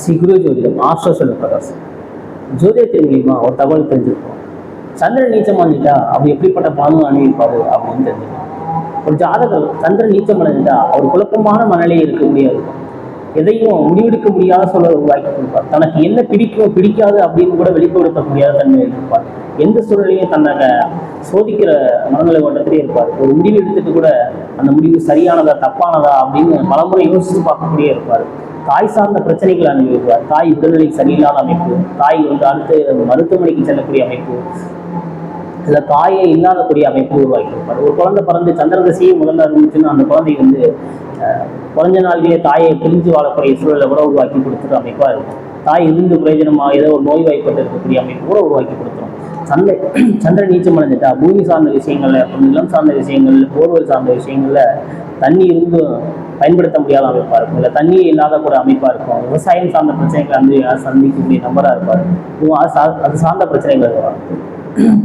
ஸ்ரீ குரு ஜோதிடம் ஆஸ்ட்ரோ சொல்ல ஜோதிடத்தின் மூலியமா ஒரு தகவல் தெரிஞ்சிருக்கோம். சந்திரன் நீச்சம் அடைஞ்சிட்டா அவர் எப்படிப்பட்ட பலனும் அணிவிப்பாரு அப்படின்னு தெரிஞ்சுக்கலாம். ஒரு ஜாதகர் சந்திரன் நீச்சம் அடைஞ்சிட்டா அவர் குழப்பமான மனநிலையை இருக்க முடியாது. எதையும் முடிவெடுக்க முடியாத சூழல் உருவாக்கி கொடுப்பார். தனக்கு என்ன பிடிக்கும் பிடிக்காது அப்படின்னு கூட வெளிப்படுத்த முடியாத தன்மை இருப்பார். எந்த சூழலையும் தன்னை சோதிக்கிற மனநிலை ஓட்டத்திலே இருப்பார். ஒரு முடிவு எடுத்துட்டு கூட அந்த முடிவு சரியானதா தப்பானதா அப்படின்னு பலமுறை யோசித்து பார்க்கக்கூடிய இருப்பார். தாய் சார்ந்த பிரச்சனைகள் அனுபவிப்பார் தாய் உடல்நிலை சரியில்லாத அமைப்பு தாய் வந்து அடுத்து மருத்துவமனைக்கு செல்லக்கூடிய அமைப்பு இல்லை தாயே இல்லாதக்கூடிய அமைப்பு உருவாக்கியிருப்பார் ஒரு குழந்தை பிறந்து சந்திரதசையை முதல்ல இருந்துச்சுன்னா அந்த குழந்தை வந்து குறைஞ்ச நாள்லயே தாயை பிரிஞ்சு வாழக்கூடிய சூழலை கூட உருவாக்கி கொடுத்துட்டு அமைப்பா இருக்கும். தாய் இருந்து பிரயோஜனமாக ஏதோ ஒரு நோய் வாய்ப்பட்டு இருக்கக்கூடிய அமைப்பு கூட உருவாக்கி கொடுத்துரும். சந்தை சந்திர நீச்சம் அடைஞ்சிட்டா பூமி சார்ந்த விஷயங்கள்ல அப்புறம் நிலம் சார்ந்த விஷயங்கள்ல போர்வெல் சார்ந்த விஷயங்கள்ல தண்ணி இருந்து பயன்படுத்த முடியாத அமைப்பா இருக்கும். இல்லை தண்ணியே இல்லாத கூட அமைப்பா இருக்கும். விவசாயம் சார்ந்த பிரச்சனைகளை வந்து சந்திக்கக்கூடிய நபராக இருப்பார்? அது சார் அது சார்ந்த பிரச்சனைகள்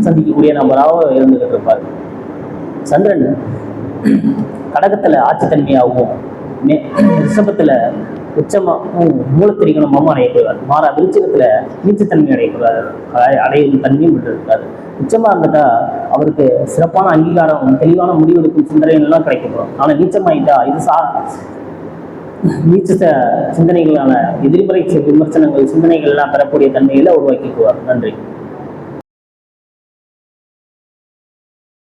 சந்திக்கக்கூடிய நபராக இருந்துகிட்டு இருப்பார். சந்திரன் கடகத்துல ஆட்சித்தன்மையாகவும் மே ரிஷபத்தில் உச்சமா உச்சமாகவும் மூலத்திரிகணமாகவும் அடையப்படுவார் மாறா விருச்சகத்துல நீச்சத்தன்மை அடையப்படுவார் அடையும் தன்மையும் இருக்காது உச்சமா இருந்துட்டா அவருக்கு சிறப்பான அங்கீகாரம் தெளிவான முடிவெடுக்கும் சிந்தனை எல்லாம் கிடைக்கப்படும். ஆனா நீச்சமாயிட்டா இது சா நீச்ச சிந்தனைகளான எதிர்மறை விமர்சனங்கள் சிந்தனைகள் எல்லாம் பெறக்கூடிய தன்மையில உருவாக்கிக்குவார். நன்றி.